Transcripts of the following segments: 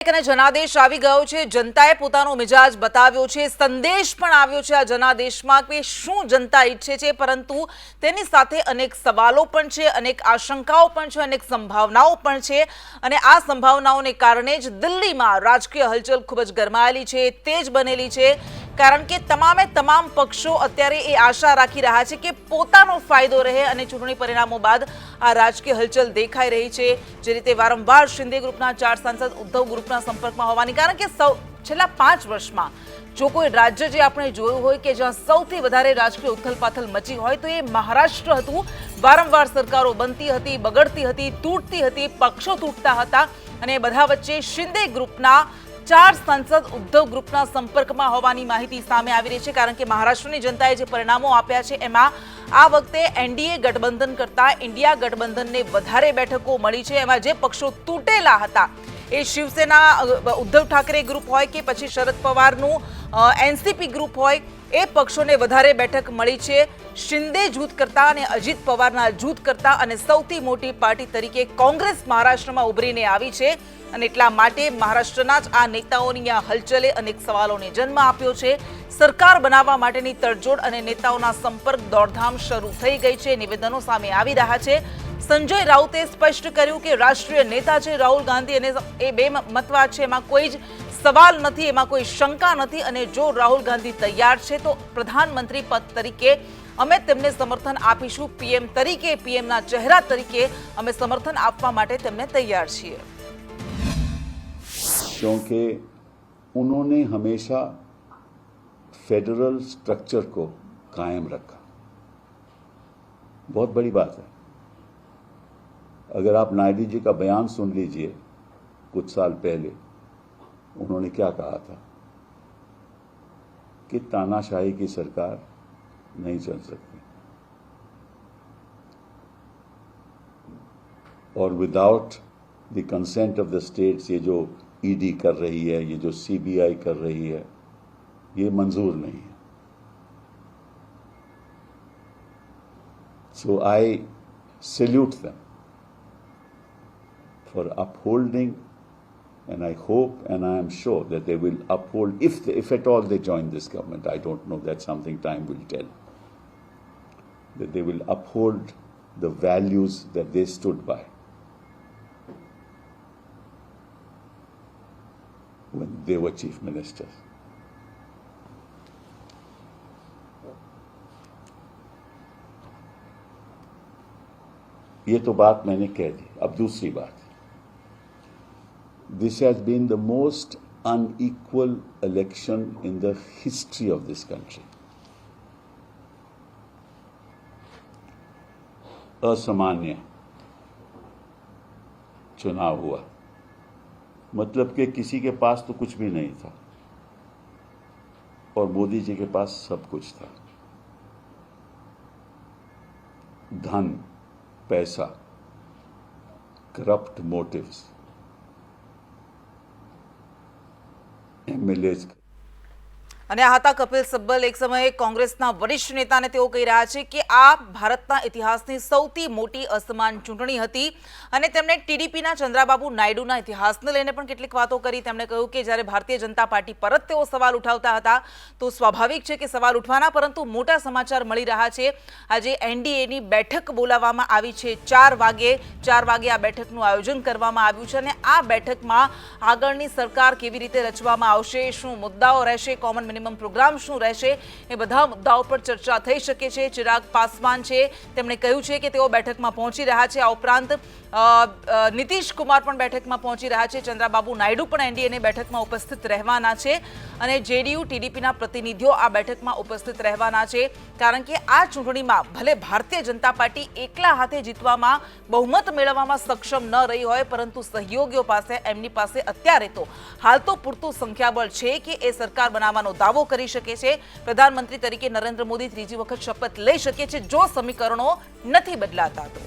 જનાદેશ આવી ગયો છે. જનતાએ પોતાનો મિજાજ બતાવ્યો છે. સંદેશ પણ આવ્યો છે આ જનાદેશમાં કે શું જનતા ઈચ્છે છે, પરંતુ તેની સાથે અનેક સવાલો પણ છે, અનેક આશંકાઓ પણ છે, અનેક સંભાવનાઓ પણ છે અને આ સંભાવનાઓને કારણે જ દિલ્હીમાં રાજકીય હલચલ ખૂબ જ ગરમાયેલી છે. તેજ બનેલી છે કારણ કે તમામે તમામ પક્ષો અત્યારે એ આશા રાખી રહ્યા છે કે પોતાનો ફાયદો રહે અને ચૂંટણી પરિણામો બાદ આ રાજકીય હલચલ દેખાઈ રહી છે. જે રીતે વારંવાર શિંદે ગ્રુપના ચાર સાંસદ, ઉદ્ધવ ગ્રુપના સંપર્કમાં હોવાની કારણ કે સૌ છેલ્લા પાંચ વર્ષમાં જો કોઈ રાજ્ય જે આપણે જોયું હોય કે જ્યાં સૌથી વધારે રાજકીય ઉથલપાથલ મચી હોય તો એ મહારાષ્ટ્ર હતું. વારંવાર સરકારો બનતી હતી, બગડતી હતી, તૂટતી હતી, પક્ષો તૂટતા હતા અને બધા વચ્ચે શિંદે ગ્રુપના ચાર સાંસદ ઉદ્ધવ ગ્રુપના સંપર્કમાં હોવાની માહિતી સામે આવી રહી છે, કારણ કે મહારાષ્ટ્રની જનતાએ જે પરિણામો આપ્યા છે, એમાં આ વખતે એનડીએ ગઠબંધન કરતા ઇન્ડિયા ગઠબંધનને વધારે બેઠકો મળી છે. એમાં જે પક્ષો તૂટેલા હતા, એ શિવસેના ઉદ્ધવ ઠાકરે ગ્રુપ હોય કે પછી શરદ પવારનું એનસીપી ગ્રુપ હોય, એ પક્ષોને વધારે બેઠક મળી છે. શિંદે જૂથ કરતા અને અજીત પવારના જૂથ કરતા અને સૌથી મોટી પાર્ટી તરીકે કોંગ્રેસ મહારાષ્ટ્રમાં ઉભરીને આવી છે અને એટલા માટે મહારાષ્ટ્રના જ આ નેતાઓની આ હલચલે અનેક સવાલોને જન્મ આપ્યો છે. સરકાર બનાવવા માટેની તડજોડ અને નેતાઓના સંપર્ક દોડધામ શરૂ થઈ ગઈ છે. નિવેદનો સામે આવી રહ્યા છે. સંજય રાઉતે સ્પષ્ટ કર્યું કે રાષ્ટ્રીય નેતા છે રાહુલ ગાંધી અને એ બે મતવા છે. એમાં કોઈ જ સવાલ નથી, એમાં કોઈ શંકા નથી અને જો રાહુલ ગાંધી તૈયાર છે તો પ્રધાનમંત્રી પદ તરીકે અમે તેમને સમર્થન આપીશું પીએમ તરીકે પીએમના ચહેરા તરીકે અમે સમર્થન આપવા માટે તેમને તૈયાર છીએ क्योंकि उन्होंने हमेशा फेडरल स्ट्रक्चर को कायम रखा बहुत बड़ी बात है अगर आप नायडू जी का बयान सुन लीजिए कुछ साल पहले उन्होंने क्या कहा था कि तानाशाही की सरकार नहीं चल सकती और without the consent of the states ये जो ईडी कर रही है ये जो सीबीआई कर रही है ये मंजूर नहीं है so I salute them for upholding and I hope and I am sure that they will uphold if they, if at all they join this government I don't know that's something time will tell that they will uphold the values that they stood by when they were chief ministers. ये तो बात मैंने कह दी अब दूसरी बात this has been the most unequal election in the history of this country. असामान्य चुनाव हुआ। मतलब कि किसी के पास तो कुछ भी नहीं था। और मोदी जी के पास सब कुछ था। धन, पैसा करप्ट मोटिव्स एमएलए અને આ હતા કપિલ સબ્બલ. એક સમયે કોંગ્રેસના વરિષ્ઠ નેતાને તેઓ કહી રહ્યા છે કે આ ભારતના ઇતિહાસની સૌથી મોટી અસમાન ચૂંટણી હતી અને તેમણે ટીડીપીના ચંદ્રાબાબુ નાયડુના ઇતિહાસને લઈને પણ કેટલીક વાતો કરી. તેમણે કહ્યું કે જ્યારે ભારતીય જનતા પાર્ટી પરત તેઓ સવાલ ઉઠાવતા હતા, તો સ્વાભાવિક છે કે સવાલ ઉઠવાના, પરંતુ મોટા સમાચાર મળી રહ્યા છે. આજે એનડીએની બેઠક બોલાવવામાં આવી છે. ચાર વાગે ચાર વાગે આ બેઠકનું આયોજન કરવામાં આવ્યું છે અને આ બેઠકમાં આગળની સરકાર કેવી રીતે રચવામાં આવશે, શું મુદ્દાઓ રહેશે, કોમન મિનિમમ પ્રોગ્રામ શું રહેશે એ બધા મુદ્દાઓ પર ચર્ચા થઈ શકે છે. ચિરાગ પાસવાન છે. તેમણે કહ્યું છે કે તેઓ બેઠકમાં પહોંચી રહ્યા છે. આ ઉપરાંત નીતિશ કુમાર પણ બેઠકમાં પહોંચી રહ્યા છે. ચંદ્રાબાબુ નાયડુ પણ એનડીએની બેઠકમાં ઉપસ્થિત રહેવાના છે અને જેડીયુ, ટીડીપીના પ્રતિનિધિઓ આ બેઠકમાં ઉપસ્થિત રહેવાના છે. કારણ કે આ ચૂંટણીમાં ભલે ભારતીય જનતા પાર્ટી એકલા હાથે જીતવામાં બહુમત મેળવવામાં સક્ષમ ન રહી હોય, પરંતુ સહયોગીઓ પાસે, એમની પાસે અત્યારે તો હાલ તો પૂરતું સંખ્યાબળ છે કે એ સરકાર બનાવવાનો દાવો કરી શકે છે. પ્રધાનમંત્રી તરીકે નરેન્દ્ર મોદી ત્રીજી વખત શપથ લઈ શકે છે. જો સમીકરણો નથી બદલાતા તો.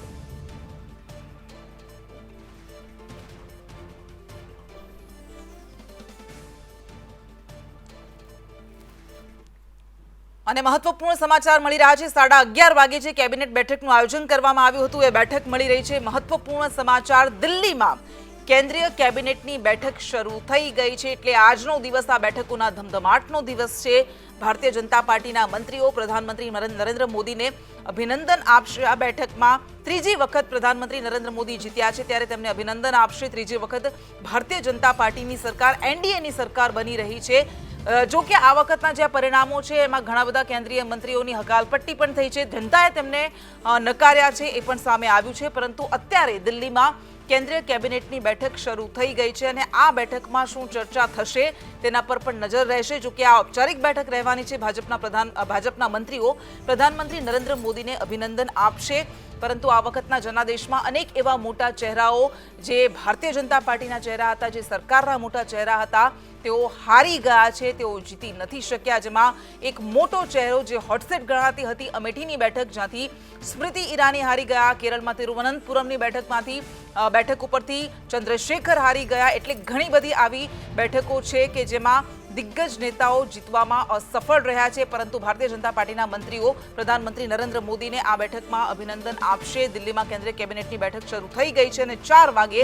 અને મહત્વપૂર્ણ સમાચાર મળી રહ્યા છે. સાડા અગિયાર વાગે જે કેબિનેટ બેઠકનું આયોજન કરવામાં આવ્યું હતું, એ બેઠક મળી રહી છે. મહત્વપૂર્ણ સમાચાર દિલ્હીમાં. કેન્દ્રીય કેબિનેટની બેઠક શરૂ થઈ ગઈ છે એટલે આજનો દિવસ આ બેઠકોના ધમધમાટનો દિવસ છે. ભારતીય જનતા પાર્ટીના મંત્રીઓ, પ્રધાનમંત્રી નરેન્દ્ર મોદીને અભિનંદન આપશે આ બેઠકમાં. ત્રીજી વખત પ્રધાનમંત્રી નરેન્દ્ર મોદી જીત્યા છે ત્યારે તેમને અભિનંદન આપશે. ત્રીજી વખત ભારતીય જનતા પાર્ટીની સરકાર, એનડીએની સરકાર બની રહી છે. જો કે આ વખતના જે પરિણામો છે, એમાં ઘણા બધા કેન્દ્રીય મંત્રીઓની હકાલપટ્ટી પણ થઈ છે. જનતાએ તેમને નકાર્યા છે એ પણ સામે આવ્યું છે. પરંતુ અત્યારે દિલ્હીમાં કેન્દ્રીય કેબિનેટની બેઠક શરૂ થઈ ગઈ છે અને આ બેઠકમાં શું ચર્ચા થશે તેના પર પણ નજર રહેશે. જો કે આ ઔપચારિક બેઠક રહેવાની છે, ભાજપના પ્રધાન ભાજપના મંત્રીઓ પ્રધાનમંત્રી નરેન્દ્ર મોદીને અભિનંદન આપશે. પરંતુ આ વખતના જનાદેશમાં અનેક એવા મોટા ચહેરાઓ જે ભારતીય જનતા પાર્ટીના ચહેરા હતા, જે સરકારના મોટા ચહેરા હતા તેઓ હારી ગયા છે, તેઓ જીતી નથી શક્યા. જેમાં એક મોટો ચહેરો જે હોટસેટ ગણાતી હતી અમેઠીની બેઠક, જ્યાંથી સ્મૃતિ ઈરાની હારી ગયા, કેરળમાં તિરુવનંતપુરમની બેઠકમાંથી બેઠક ઉપરથી ચંદ્રશેખર હારી ગયા. એટલે ઘણી બધી આવી બેઠકો છે કે જેમાં દિગ્ગજ નેતાઓ જીતવામાં અસફળ રહ્યા છે, પરંતુ ભારતીય જનતા પાર્ટીના મંત્રીઓ, પ્રધાનમંત્રી નરેન્દ્ર મોદીને આ બેઠકમાં અભિનંદન આપશે. દિલ્હીમાં કેન્દ્રીય કેબિનેટની બેઠક શરૂ થઈ ગઈ છે અને ચાર વાગે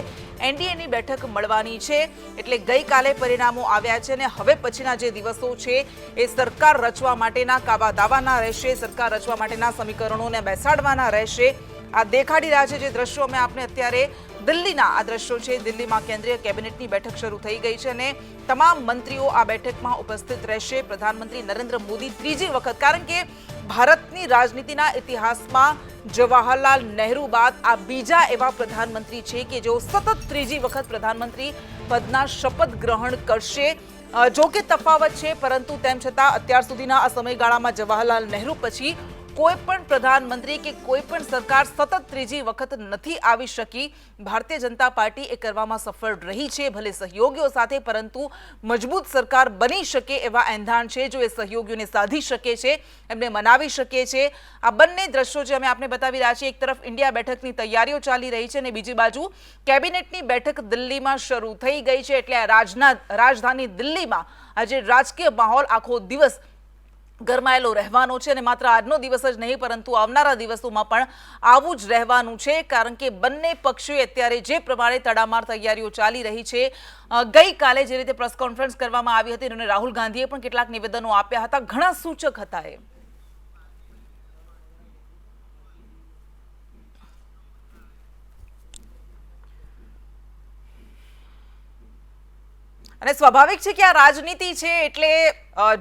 એનડીએની બેઠક મળવાની છે. એટલે ગઈકાલે પરિણામો આવ્યા છે અને હવે પછીના જે દિવસો છે, એ સરકાર રચવા માટેના કાવા દાવાના રહેશે, સરકાર રચવા માટેના સમીકરણોને બેસાડવાના રહેશે. આ દેખાડી રહ્યા છે જે દ્રશ્યો અમે આપને અત્યારે દિલ્હીના આ દ્રશ્યો છે. દિલ્હીમાં કેન્દ્રીય કેબિનેટની બેઠક શરૂ થઈ ગઈ છે અને તમામ મંત્રીઓ આ બેઠકમાં ઉપસ્થિત રહેશે. પ્રધાનમંત્રી નરેન્દ્ર મોદી ત્રીજી વખત, કારણ કે ભારતની રાજનીતિના ઇતિહાસમાં જવાહરલાલ નહેરુ બાદ આ બીજા એવા પ્રધાનમંત્રી છે કે જેઓ સતત ત્રીજી વખત પ્રધાનમંત્રી પદના શપથ ગ્રહણ કરશે. જો કે તફાવત છે, પરંતુ તેમ છતાં અત્યાર સુધીના આ સમયગાળામાં જવાહરલાલ નહેરુ પછી કોઈ પણ પ્રધાનમંત્રી કે કોઈ પણ સરકાર સતત ત્રીજી વખત નથી આવી શકી, ભારતીય જનતા પાર્ટી એ કરવામાં સફળ રહી છે, ભલે સહયોગીઓ સાથે, પરંતુ મજબૂત સરકાર બની શકે એવા એંધાણ છે, જો એ સહયોગીઓને સાધી શકે છે, એમને મનાવી શકે છે. આ બંને દ્રશ્યો જે અમે આપને બતાવી રહ્યા છીએ, એક તરફ ઇન્ડિયા બેઠકની તૈયારીઓ ચાલી રહી છે અને બીજી બાજુ કેબિનેટની બેઠક દિલ્હીમાં શરૂ થઈ ગઈ છે, એટલે રાજના, રાજધાની દિલ્હીમાં આજે રાજકીય માહોલ આખો દિવસ ગરમાયેલો રહેવાનો છે અને માત્ર આજનો દિવસ જ નહીં, પરંતુ આવનારા દિવસોમાં પણ આવું જ રહેવાનું છે, કારણ કે બંને પક્ષોએ અત્યારે જે પ્રમાણે તડામાર તૈયારીઓ ચાલી રહી છે ગઈકાલે જે રીતે પ્રેસ કોન્ફરન્સ કરવામાં આવી હતી અને રાહુલ ગાંધીએ પણ કેટલાક નિવેદનો આપ્યા હતા, ઘણા સૂચક હતા એ. અને સ્વાભાવિક છે કે આ રાજનીતિ છે એટલે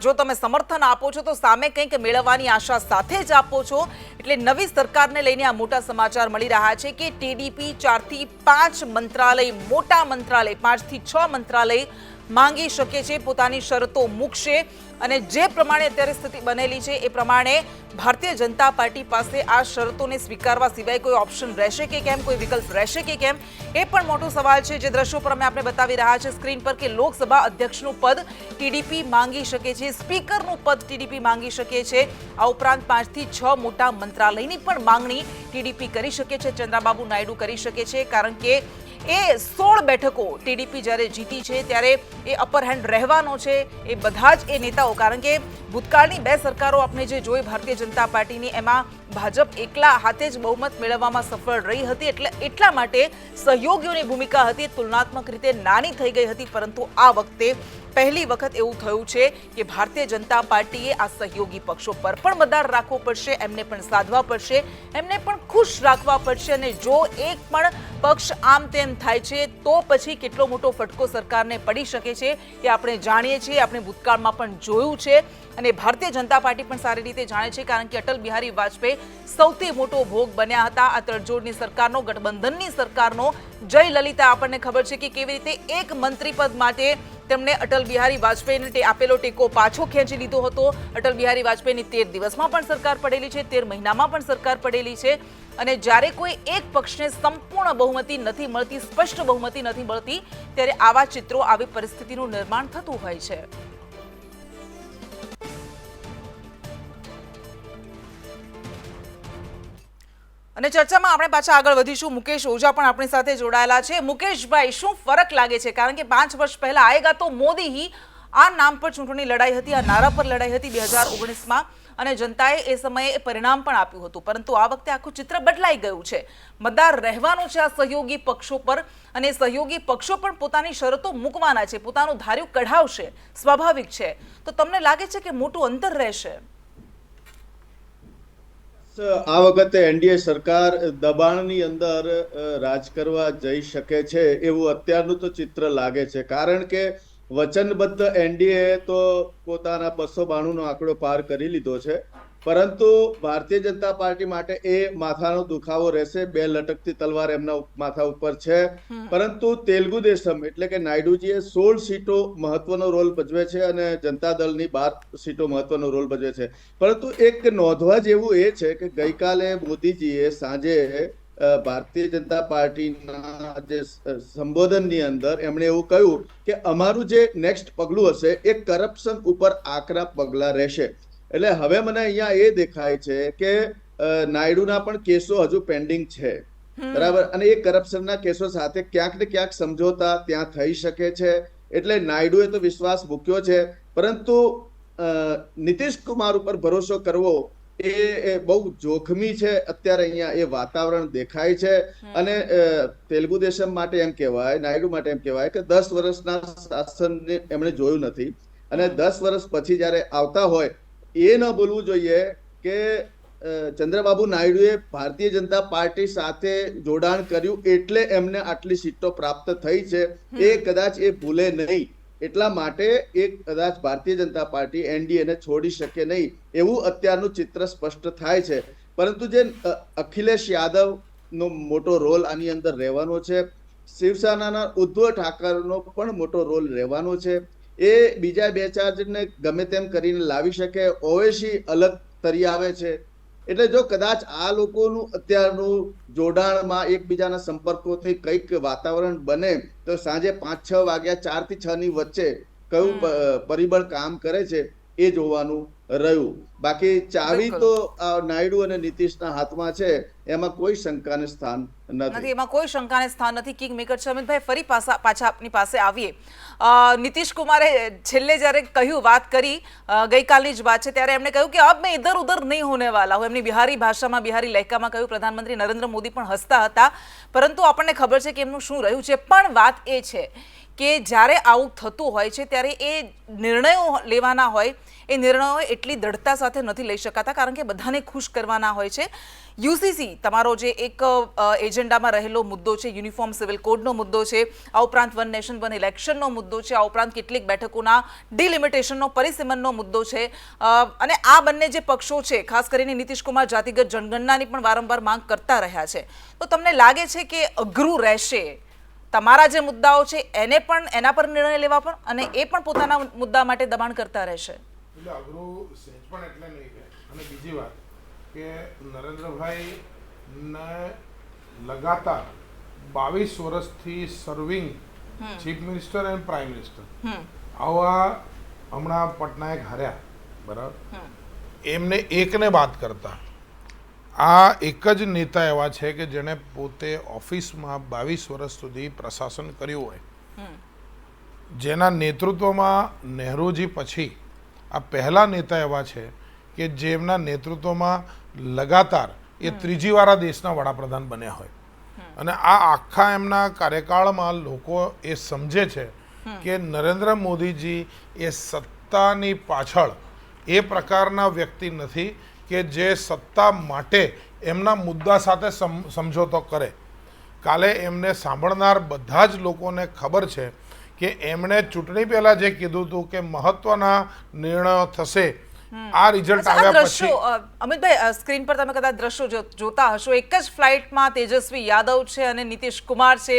જો તમે સમર્થન આપો છો તો સામે કંઈક મેળવવાની આશા સાથે જ આપો છો. એટલે નવી સરકારને લઈને આ મોટા સમાચાર મળી રહ્યા છે કે ટીડીપી ચારથી પાંચ મંત્રાલય, મોટા મંત્રાલય, પાંચથી છ મંત્રાલય માંગી શકે છે, પોતાની શરતો મૂકશે અને જે પ્રમાણે અત્યારે સ્થિતિ બનેલી છે, એ પ્રમાણે ભારતીય જનતા પાર્ટી પાસે આ શરતોને સ્વીકારવા સિવાય કોઈ ઓપ્શન રહેશે કે કેમ, કોઈ વિકલ્પ રહેશે કે કેમ, એ પણ મોટો સવાલ છે. જે દ્રશ્યો પર અમે આપણે બતાવી રહ્યા છે સ્ક્રીન પર કે લોકસભા અધ્યક્ષનું પદ ટીડીપી માંગી શકે છે, સ્પીકરનું પદ ટીડીપી માંગી શકે છે. આ ઉપરાંત પાંચથી છ મોટા મંત્રાલયની પણ માંગણી ટીડીપી કરી શકે છે, ચંદ્રાબાબુ નાયડુ કરી શકે છે, કારણ કે એ સોળ બેઠકો ટીડીપી જ્યારે જીતી છે, ત્યારે એ અપર હેન્ડ રહેવાનો છે. એ બધા જ એ નેતાઓ, કારણ કે ભૂતકાળની બે સરકારો આપણે જે જોઈ, ભારતીય જનતા પાર્ટીની, એમાં ભાજપ એકલા હાથે જ બહુમત મેળવવામાં સફળ રહી હતી, એટલે એટલા માટે સહયોગીઓની ભૂમિકા હતી. તુલનાત્મક રીતે નાની થઈ ગઈ હતી, પરંતુ આ વખતે પહેલી વખત એવું થયું છે કે ભારતીય જનતા પાર્ટીએ આ સહયોગી પક્ષો પર પણ મદાર રાખવો પડશે, એમને પણ સાધવા પડશે, એમને પણ ખુશ રાખવા પડશે અને જો એક પણ પક્ષ આમ તેમ થાય છે, તો પછી કેટલો મોટો ફટકો સરકારને પડી શકે છે એ આપણે જાણીએ છીએ, આપણે ભૂતકાળમાં પણ જોયું છે અને ભારતીય જનતા પાર્ટી પણ સારી રીતે જાણે છે કારણ કે અટલ બિહારી વાજપેયી સૌથી મોટો ભોગ બન્યા હતા. આ તડજોડની સરકારનો, ગઠબંધનની સરકારનો જય લલિતા આપણને ખબર છે કે કેવી રીતે એક મંત્રી પદ માટે તેમણે અટલ બિહારી વાજપેયીને આપેલો ટેકો પાછો ખેંચી લીધો હતો. અટલ બિહારી વાજપેયીની તેર દિવસમાં પણ સરકાર પડેલી છે, તેર મહિનામાં પણ સરકાર પડેલી છે. અને જ્યારે કોઈ એક પક્ષને સંપૂર્ણ બહુમતી નથી મળતી, સ્પષ્ટ બહુમતી નથી મળતી, ત્યારે આવા ચિત્રો આવી પરિસ્થિતિનું નિર્માણ થતું હોય છે. અને ચર્ચામાં આપણે પાછા આગળ વધીશું. મુકેશ ઓઝા પણ આપણી સાથે જોડાયેલા છે. મુકેશભાઈ, શું ફરક લાગે છે? કારણ કે પાંચ વર્ષ પહેલા આયેગા તો મોદી આ નામ પર ચૂંટણી લડાઈ હતી, આ નારા પર લડાઈ હતી બે હજાર ઓગણીસમાં. અને જનતાએ એ સમયે પરિણામ પણ આપ્યું હતું. પરંતુ આ વખતે આખું ચિત્ર બદલાઈ ગયું છે. મતદાર રહેવાનું છે આ સહયોગી પક્ષો પર અને સહયોગી પક્ષો પણ પોતાની શરતો મૂકવાના છે, પોતાનું ધાર્યું કઢાવશે. સ્વાભાવિક છે. તો તમને લાગે છે કે મોટું અંતર રહેશે? આ વખતે એનડીએ સરકાર દબાણની અંદર રાજ કરવા જઈ શકે છે એવું અત્યારનું તો ચિત્ર લાગે છે. કારણ કે વચનબદ્ધ એનડીએ તો પોતાના બસો બાણુંનો આંકડો પાર કરી લીધો છે. પરંતુ ભારતીય જનતા પાર્ટી માટે એ માથાનો દુખાવો રહેશે. બે લટકતી તલવાર એમના માથા ઉપર છે. પરંતુ તેલુગુ દેશમ એટલે કે નાયડુજીએ સોળ સીટો મહત્વનો રોલ ભજવે છે અને જનતા દળની બાર સીટો મહત્વનો રોલ ભજવે છે. પરંતુ એક નોંધવા જેવું એ છે કે ગઈકાલે મોદીજીએ સાંજે ભારતીય જનતા પાર્ટીના જે સંબોધનની અંદર એમણે એવું કહ્યું કે અમારું જે નેક્સ્ટ પગલું હશે એ કરપ્શન ઉપર આકરા પગલા રહેશે. એટલે હવે મને અહીંયા એ દેખાય છે કે નાયડુના પણ કેસો હજુ પેન્ડિંગ છે. બરાબર? અને એ કરપ્શનના કેસો સાથે ક્યાંક ને ક્યાંક સમજોતા ત્યાં થઈ શકે છે. એટલે નાયડુએ તો વિશ્વાસ મૂક્યો છે. પરંતુ નીતિશ કુમાર ઉપર ભરોસો કરવો એ એ બહુ જોખમી છે. અત્યારે અહીંયા એ વાતાવરણ દેખાય છે. અને તેલુગુ દેશમ માટે એમ કહેવાય નાયડુ માટે એમ કહેવાય કે દસ વર્ષના શાસનને એમણે જોયું નથી. અને દસ વર્ષ પછી જ્યારે આવતા હોય એ ન બોલવું જોઈએ કે ચંદ્રબાબુ નાયડુએ ભારતીય જનતા પાર્ટી સાથે જોડાણ કર્યું એટલે એમને આટલી સીટો પ્રાપ્ત થઈ છે. એ કદાચ એ ભૂલે નહીં. એટલા માટે એ કદાચ ભારતીય જનતા પાર્ટી એનડીએને છોડી શકે નહીં એવું અત્યારનું ચિત્ર સ્પષ્ટ થાય છે. પરંતુ જે અખિલેશ યાદવનો મોટો રોલ આની અંદર રહેવાનો છે. શિવસેનાના ઉદ્ધવ ઠાકરેનો પણ મોટો રોલ રહેવાનો છે. એ બીજા બે ચાર જણને ગમે તેમ કરીને લાવી શકે. ઓવેશી અલગ તરી આવે છે. એટલે જો કદાચ આ લોકોનું અત્યારનું જોડાણમાં એકબીજાના સંપર્કોથી કંઈક વાતાવરણ બને તો સાંજે પાંચ છ વાગ્યા ચારથી છ ની વચ્ચે કયું પરિબળ કામ કરે છે? એ જોવાનું રહ્યું. બાકી ચાવી તો નાયડુ અને નીતિશના હાથમાં છે એમાં કોઈ શંકાને સ્થાન નથી. એમાં કોઈ શંકાને સ્થાન નથી. કિંગ મેકર અમિતભાઈ ફરી પાછા પાછા આપની પાસે આવીએ. નીતિશ કુમારે છેલ્લે જ્યારે કહ્યું વાત કરી ગઈકાલની જ વાત છે ત્યારે એમણે કહ્યું કે અબ મેં ઇધર ઉધર નહીં હોને વાલા હું. એમની બિહારી ભાષામાં બિહારી લહેકામાં કહ્યું પ્રધાનમંત્રી નરેન્દ્ર મોદી પણ હસતા હતા. પરંતુ આપણને ખબર છે કે એમનું શું રહ્યું છે. પણ વાત એ છે કે જ્યારે આવું થતું હોય છે, ત્યારે એ નિર્ણયો લેવાના હોય, એ નિર્ણયો એટલી દ્રઢતા સાથે નથી લઈ શકાતા, કારણ કે બધાને ખુશ કરવાના હોય છે. યુસીસી તમારો જે એક એજન્ડામાં રહેલો મુદ્દો છે, યુનિફોર્મ સિવિલ કોડનો મુદ્દો છે, આ ઉપરાંત વન નેશન, વન ઇલેક્શનનો મુદ્દો છે, આ ઉપરાંત કેટલીક બેઠકોના ડિલિમિટેશનનો, પરિસીમનનો મુદ્દો છે. અને આ બંને જે પક્ષો છે, ખાસ કરીને નીતિશ કુમાર જાતિગત જનગણનાની પણ વારંવાર માંગ કરતા રહ્યા છે. તો તમને લાગે છે કે અઘરું રહેશે તમારા જે મુદ્દાઓ છે એને પણ એના પર નિર્ણય લેવા પણ અને એ પણ પોતાના મુદ્દા માટે દબાણ કરતા રહેશે. એટલે અઘરું સહેજ પણ એટલે નહીં કહે. અને બીજી વાત કે નરેન્દ્રભાઈ ને લગાતાર બાવીસ વર્ષથી serving chief minister and prime minister આવા હમણાં પટનાયક હાર્યા બરાબર? એમને એકને બાદ કરતા. આ એક જ નેતા એવા છે કે જેણે પોતે ઓફિસમાં બાવીસ વર્ષ સુધી પ્રશાસન કર્યું હોય. જેના નેતૃત્વમાં નહેરુજી પછી આ પહેલા નેતા એવા છે કે જેમના નેતૃત્વમાં લગાતાર એ ત્રીજી વાર આ દેશના વડાપ્રધાન બન્યા હોય. અને આ આખા એમના કાર્યકાળમાં લોકો એ સમજે છે કે નરેન્દ્ર મોદીજી એ સત્તાની પાછળ એ પ્રકારના વ્યક્તિ નથી કે જે સત્તા માટે એમના મુદ્દા સાથે સમજોતો કરે. કાલે એમને સાંભળનાર બધા જ લોકોને ખબર છે કે એમણે ચૂંટણી પહેલા જે કીધું હતું કે મહત્વના નિર્ણયો થશે આ રિઝલ્ટ આવ્યા પછી અમિતભાઈ સ્ક્રીન પર તમે કદાચ દ્રશ્યો જોતા હશો. એક જ ફ્લાઇટમાં તેજસ્વી યાદવ છે અને નીતિશ કુમાર છે.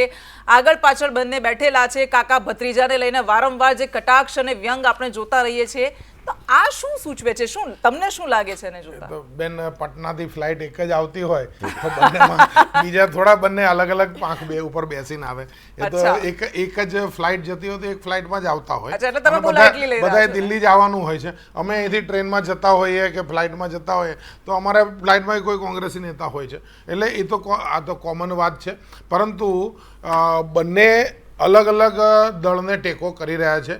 આગળ પાછળ બંને બેઠેલા છે. કાકા ભત્રીજાને લઈને વારંવાર જે કટાક્ષ અને વ્યંગ આપણે જોતા રહીએ છીએ. તો આ શું સૂચવે છે? શું તમને શું લાગે છે એને જોતા? બેન પટનાથી ફ્લાઇટ એક જ આવતી હોય તો બંનેમાં બીજા થોડા બંને અલગ અલગ પાંખ બે ઉપર બેસીને આવે. એ તો એક એક જ ફ્લાઇટ જતી હોય તો એક ફ્લાઇટમાં જ આવતા હોય. અચ્છા, એટલે તમે બધા-? દિલ્હી જવાનું હોય છે. અમે અહીંથી ટ્રેનમાં જતા હોઈએ કે ફ્લાઇટમાં જતા હોઈએ તો અમારે ફ્લાઇટમાં કોઈ કોંગ્રેસી નેતા હોય છે. એટલે એ તો આ તો કોમન વાત છે. પરંતુ બંને અલગ અલગ દળને ટેકો કરી રહ્યા છે.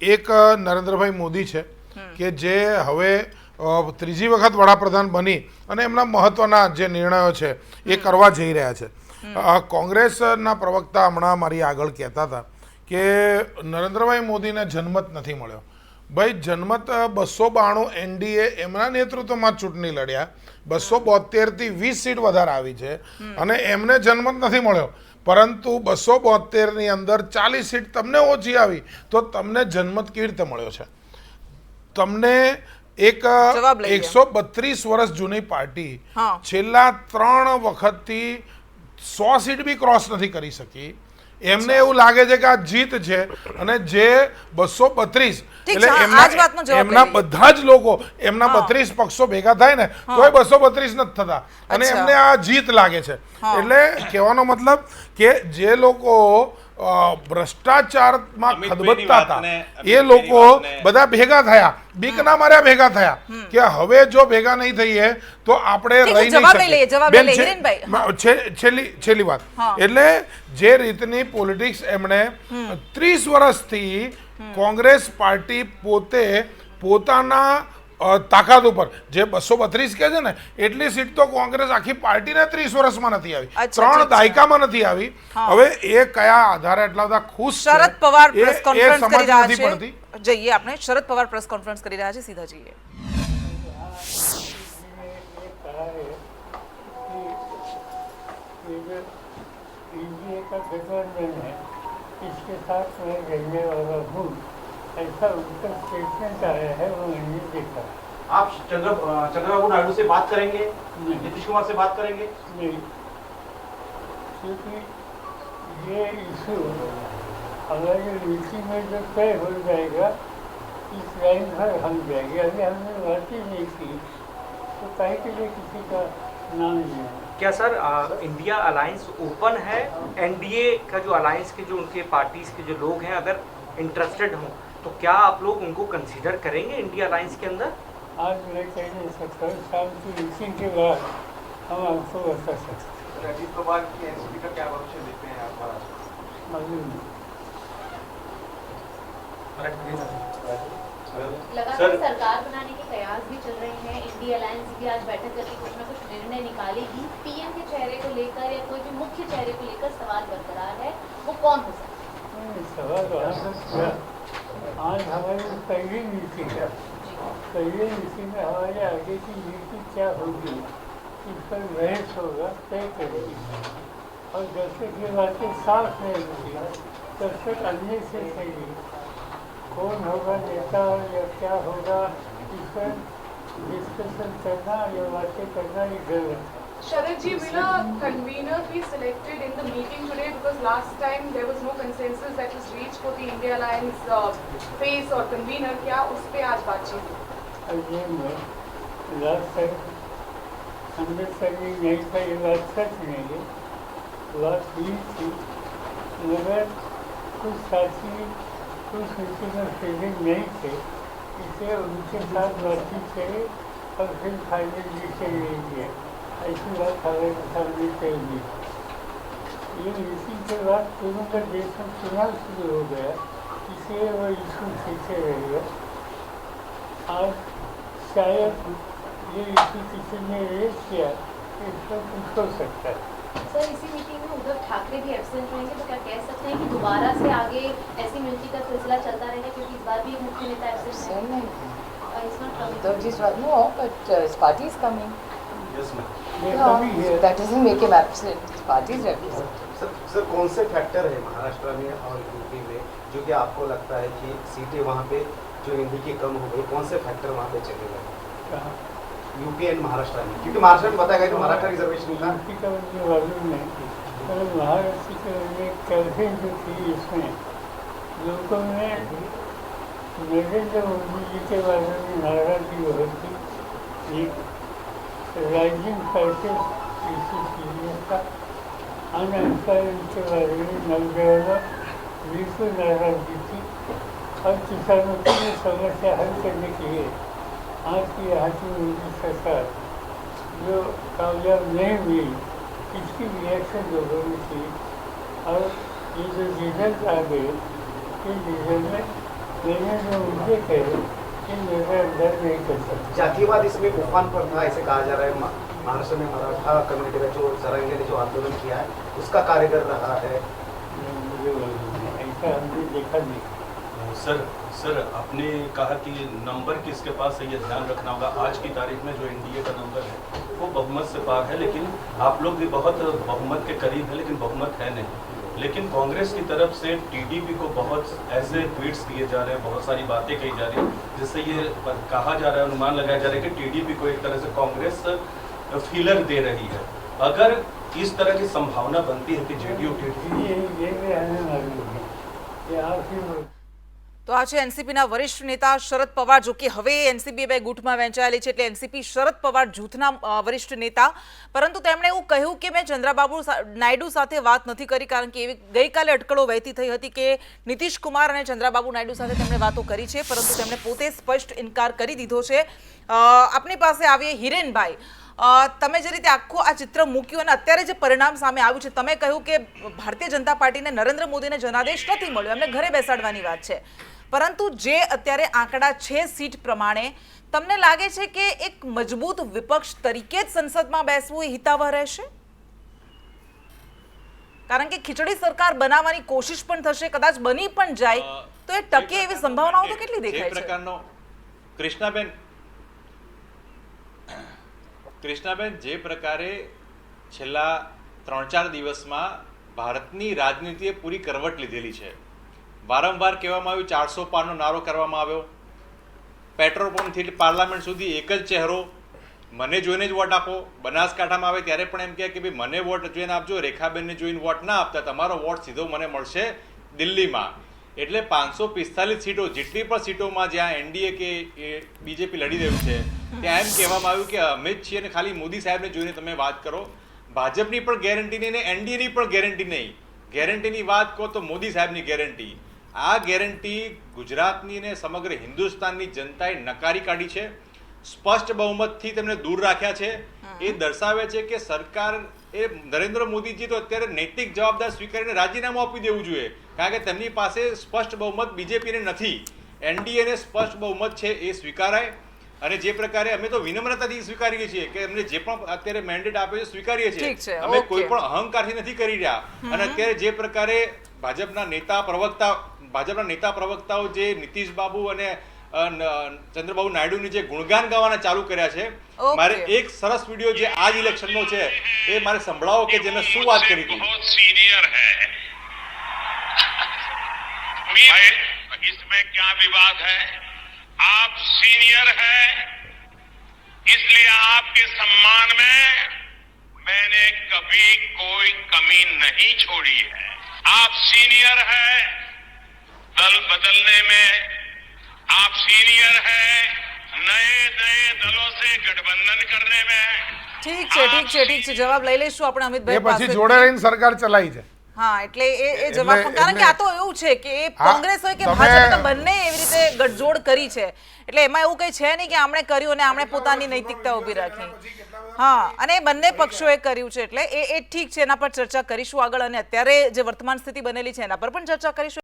એક નરેન્દ્રભાઈ મોદી છે કે જે હવે ત્રીજી વખત વડાપ્રધાન બની અને એમના મહત્વના જે નિર્ણયો છે એ કરવા જઈ રહ્યા છે. કોંગ્રેસના પ્રવક્તા હમણાં મારી આગળ કહેતા હતા કે નરેન્દ્રભાઈ મોદીને જન્મત નથી મળ્યો. ભાઈ જન્મત બસો બાણું એનડીએ એમના નેતૃત્વમાં ચૂંટણી લડ્યા. બસો બોતેરથી વીસ સીટ વધારે આવી છે અને એમને જન્મત નથી મળ્યો. પરંતુ બસો બોતેરની અંદર ચાલીસ સીટ તમને ઓછી આવી તો તમને જન્મત કેવી રીતે મળ્યો છે? તમને એક એકસો બત્રીસ વર્ષ જૂની પાર્ટી છેલ્લા ત્રણ વખતથી સો સીટ બી ક્રોસ નથી કરી શકી. એમને એવું લાગે છે કે આ જીત છે અને જે બસો બત્રીસ એટલે એમના બધા જ લોકો એમના બત્રીસ પક્ષો ભેગા થાય ને તોય બસો બત્રીસ નથી થતા. અને એમને આ જીત લાગે છે. એટલે કહેવાનો મતલબ કે જે લોકો ભ્રષ્ટાચારમાં ખદબદતા હતા. એ લોકો બધા ભેગા થયા. બીકના માર્યા ભેગા થયા કે હવે જો ભેગા નહીં થઈએ તો આપણે રહી નહીં શકીએ. છેલ્લી છેલ્લી વાત. એટલે જે રીતની પોલિટિક્સ એમણે ત્રીસ વર્ષથી કોંગ્રેસ પાર્ટી પોતે પોતાના તાકાત ઉપર જે બસો બત્રીસ કે છે ને એટલી સીટ તો કોંગ્રેસ આખી પાર્ટીને ત્રીસ વર્ષમાં નથી આવી અચ્છા, ત્રણ ઠીક છે. દાયકામાં નથી આવી હવે એ કયા આધારે એટલા બધા ખુશ છે, શરદ પવાર એ- પ્રેસ એ કોન્ફરન્સ સમજ કરી રહ્યા નથી પડતી છે જઈએ આપણે શરદ પવાર પ્રેસ કોન્ફરન્સ કરી રહ્યા છે સીધા જઈએ ये जो एनडीए का गठबंधन है इसके साथ मैं रहने वाला हूँ ऐसा उनका स्टेटमेंट आया है वो मैंने देखा आप चंद्र चंद्रबाबू नायडू से बात करेंगे? नीतीश कुमार से बात करेंगे? नहीं। क्योंकि ये इशू हमारी नीति में जो तय हो जाएगा इस लाइन पर हम जाएँगे। अभी हमने बात ही नहीं की। तो कहे के लिए किसी का नाम नहीं है। क्या सर आ, इंडिया अलायंस ओपन है? एनडीए का जो अलायंस के जो उनके पार्टीज़ के जो लोग हैं अगर इंटरेस्टेड हों तो क्या आप लोग उनको कंसीडर करेंगे इंडिया अलायंस के अंदर? आज मैं कह नहीं सकता शाम की मीटिंग के बाद हम आपको बता सकते हैं। अजीत पवार की एनसीपी का क्या भविष्य देखते हैं आप लगातार सरकार बनाने के कयास भी चल रहे हैं। इंडिया अलायंस भी आज बैठक करके कुछ ना कुछ निर्णय निकालेगी। पीएम के चेहरे को लेकर या कोई भी मुख्य चेहरे को लेकर सवाल बरकरार है। वो कौन हो सकता है? सवाल किया आज हमारी पहली मीटिंग है पहली मीटिंग में हमारे आगे की नीति क्या होगी इस पर बहस होगा तय करेगी और जब तक ये बातें साफ नहीं होगी तब तक अन्य से सही कौन होगा नेता या क्या होगा इस पर डिस्कशन करना या बातें करना ही गलत है Sharad ji, will a convener be selected in the meeting today? Because last time there was no consensus that was reached for the India Alliance uh, face or convener. क्या उस पे आज बातचीत हुई? और ये मैं लास्ट टाइम अमृतसर में नहीं था ये बात सच नहीं है बात हुई थी मगर कुछ साथी कुछ मीटिंग में फीलिंग नहीं थे इसलिए उनके साथ बातचीत करी और फिर फाइनल डिसीजन ले लिया ऐसी बात हमारे सामने कही दी ये मीटिंग के बाद तुरंत देश में चुनाव शुरू हो गया इसलिए वो इशू पीछे रह गया आज शायद ये इशू किसी ने रेज किया इस पर कुछ हो सकता है सर इसी मीटिंग में उद्धव ठाकरे भी एब्सेंट रहेंगे तो क्या कह सकते हैं कि दोबारा से आगे ऐसी मिलती का सिलसिला चलता रहेगा क्योंकि इस बार भी एक मुख्य नेता एब्सेंट है it's not coming Uddhavji's right. No, but uh, his party is coming. Yes ma'am ये No, कभी है that doesn't make him absent. His party is represented. Sir sir कौन से फैक्टर है महाराष्ट्र में और यूपी में जो कि आपको लगता है कि सीटें वहाँ पे जो हिंदी की कम हो गई कौन से फैक्टर वहाँ पे चले गए कहा यूपी एंड महाराष्ट्र में क्योंकि महाराष्ट्र में बताया गया कि महाराष्ट्र रिजर्वेशन था यूपी का मुझे मालूम नहीं पर महाराष्ट्र के लिए कैसे जो थी इसमें लोगों में नरेंद्र मोदी जी के बारे में नाराजगी बहुत थी एक राइजिंग प्राइसेस इशू सीरियस था अनएम्प्लॉयमेंट के बारे में नवजवानों बिल्कुल नाराजगी थी और किसानों की ये समस्या हल करने के लिए आज की यहाँ की मोदी सरकार जो कामयाब नहीं हुई इसकी रिएक्शन लोगों में थी और ये जो रिजल्ट आ गए इस रिजल्ट में मैंने जो मुझे कहे जातिवाद इसमें उफान पर था, ऐसे कहा जा रहा है। महाराष्ट्र में मराठा कम्युनिटी का जो सरांगे ने जो आंदोलन किया है, उसका कार्यकर रहा है। सर सर, आपने कहा कि नंबर किसके पास है, ये ध्यान रखना होगा। आज की तारीख में जो एनडीए का नंबर है, वो बहुमत से पार है, लेकिन आप लोग भी बहुत बहुमत के करीब है, लेकिन बहुमत है नहीं। लेकिन कांग्रेस की तरफ़ से टीडीपी को बहुत ऐसे ट्वीट्स दिए जा रहे हैं बहुत सारी बातें कही जा रही हैं जिससे ये कहा जा रहा है अनुमान लगाया जा रहा है कि टीडीपी को एक तरह से कांग्रेस फीलर दे रही है अगर इस तरह की संभावना बनती है कि जेडीयू टीडीपी તો આ છે એનસીપીના વરિષ્ઠ નેતા શરદ પવાર. જો કે હવે એનસીપી બે ગુટમાં વહેંચાયેલી છે એટલે એનસીપી શરદ પવાર જૂથના વરિષ્ઠ નેતા. પરંતુ તેમણે એવું કહ્યું કે મેં ચંદ્રબાબુ નાયડુ સાથે વાત નથી કરી કારણ કે એવી ગઈકાલે અટકળો વહેતી થઈ હતી કે નીતિશ કુમાર અને ચંદ્રબાબુ નાયડુ સાથે તેમણે વાતો કરી છે, પરંતુ તેમણે પોતે સ્પષ્ટ ઇનકાર કરી દીધો છે. આપની પાસે આવીએ હિરેનભાઈ. તમે જે રીતે આખું આ ચિત્ર મૂક્યું અને અત્યારે જે પરિણામ સામે આવ્યું છે, તમે કહ્યું કે ભારતીય જનતા પાર્ટીને નરેન્દ્ર મોદીને જનાદેશ નથી મળ્યો. એમને ઘરે બેસાડવાની વાત છે. પરંતુ જે અત્યારે આંકડા છે સીટ પ્રમાણે તમને લાગે છે કે એક મજબૂત વિપક્ષ તરીકે જ સંસદમાં બેસવું એ હિતાવહ રહેશે? કારણ કે ખીચડી સરકાર બનાવવાની કોશિશ પણ થશે કદાચ બની પણ જાય તો એ ટકે એવી સંભાવનાઓ તો કેટલી દેખાય છે? પ્રકારનો કૃષ્ણાબેન કૃષ્ણાબેન જે પ્રકારે છેલ્લા ત્રણ ચાર દિવસમાં ભારતની રાજનીતિએ પૂરી કરવટ લીધેલી છે વારંવાર કહેવામાં આવ્યું, ચારસો પારનો નારો કરવામાં આવ્યો. પેટ્રોલ પંપથી પાર્લામેન્ટ સુધી એક જ ચહેરો. મને જોઈને જ વોટ આપો. બનાસકાંઠામાં આવે ત્યારે પણ એમ કહે કે ભાઈ, મને વોટ જોઈને આપજો, રેખાબેનને જોઈને વોટ ના આપતા, તમારો વોટ સીધો મને મળશે દિલ્હીમાં. એટલે પાંચસો પિસ્તાલીસ સીટો, જેટલી પણ સીટોમાં જ્યાં એનડીએ કે બીજેપી લડી રહ્યું છે, ત્યાં એમ કહેવામાં આવ્યું કે અમે જ છીએ અને ખાલી મોદી સાહેબને જોઈને તમે વાત કરો. ભાજપની પણ ગેરંટી નહીં ને એનડીએની પણ ગેરંટી નહીં. ગેરંટીની વાત કહો તો મોદી સાહેબની ગેરંટી. આ ગેરંટી ગુજરાતની ને સમગ્ર હિન્દુસ્તાનની જનતાએ નકારી કાઢી છે. સ્પષ્ટ બહુમતથી તેમને દૂર રાખ્યા છે. એ દર્શાવે છે કે સરકાર એ નરેન્દ્ર મોદીજી તો અત્યારે નૈતિક જવાબદાર સ્વીકારીને રાજીનામું આપી દેવું જોઈએ. કારણ કે તેમની પાસે સ્પષ્ટ બહુમત બીજેપીને નથી. એનડીએને સ્પષ્ટ બહુમત છે એ સ્વીકારાય. અને જે પ્રકારે અમે તો વિનમ્રતાથી સ્વીકારીએ છીએ કે એમને જે પણ અત્યારે મેન્ડેટ આપે છે સ્વીકારીએ છીએ. અમે કોઈ પણ અહંકારથી નથી કરી રહ્યા. અને અત્યારે જે પ્રકારે ભાજપના નેતા પ્રવક્તા ભાજપના નેતા પ્રવક્તાઓ જે નીતિશ બાબુ અને અ, ન- ચંદ્રબાબુ નાયડુની જે ગુણગાન ગાવાના ચાલુ કર્યા છે ઓકે. મારે એક સરસ વિડીયો જે આજ ઇલેક્શનનો છે એ મારે સંભળાવો કે જેને શું વાત કરી હતી बहुत सीनियर है भाई, इसमें क्या विवाद है आप सीनियर हैं इसलिए आपके सम्मान में मैंने कभी कोई कमी नहीं छोड़ी है आप सीनियर हैं दल बदलने में आप सीनियर हैं नए नए दलों से गठबंधन करने में ઠીક છે ઠીક છે ઠીક છે જવાબ લઈ લઈશું આપણે એ અમિતભાઈ પછી પાસે જોડે રહીને સરકાર ચલાવી છે હા એટલે એ એ એટલે જવાબ પણ- કારણ કે એમને- આ તો એવું છે કે એ હા, કોંગ્રેસ હોય કે તમે- ભાજપ તો બંને એવી રીતે ગઠજોડ કરી છે એટલે એમાં એવું કઈ છે નહીં કે આમણે કર્યું અને આમણે પોતાની નૈતિકતા ઊભી રાખી હા અને એ બંને પક્ષોએ કર્યું છે એટલે એ એ ઠીક છે એના પર ચર્ચા કરીશું આગળ અને અત્યારે જે વર્તમાન સ્થિતિ બનેલી છે એના પર પણ ચર્ચા કરીશું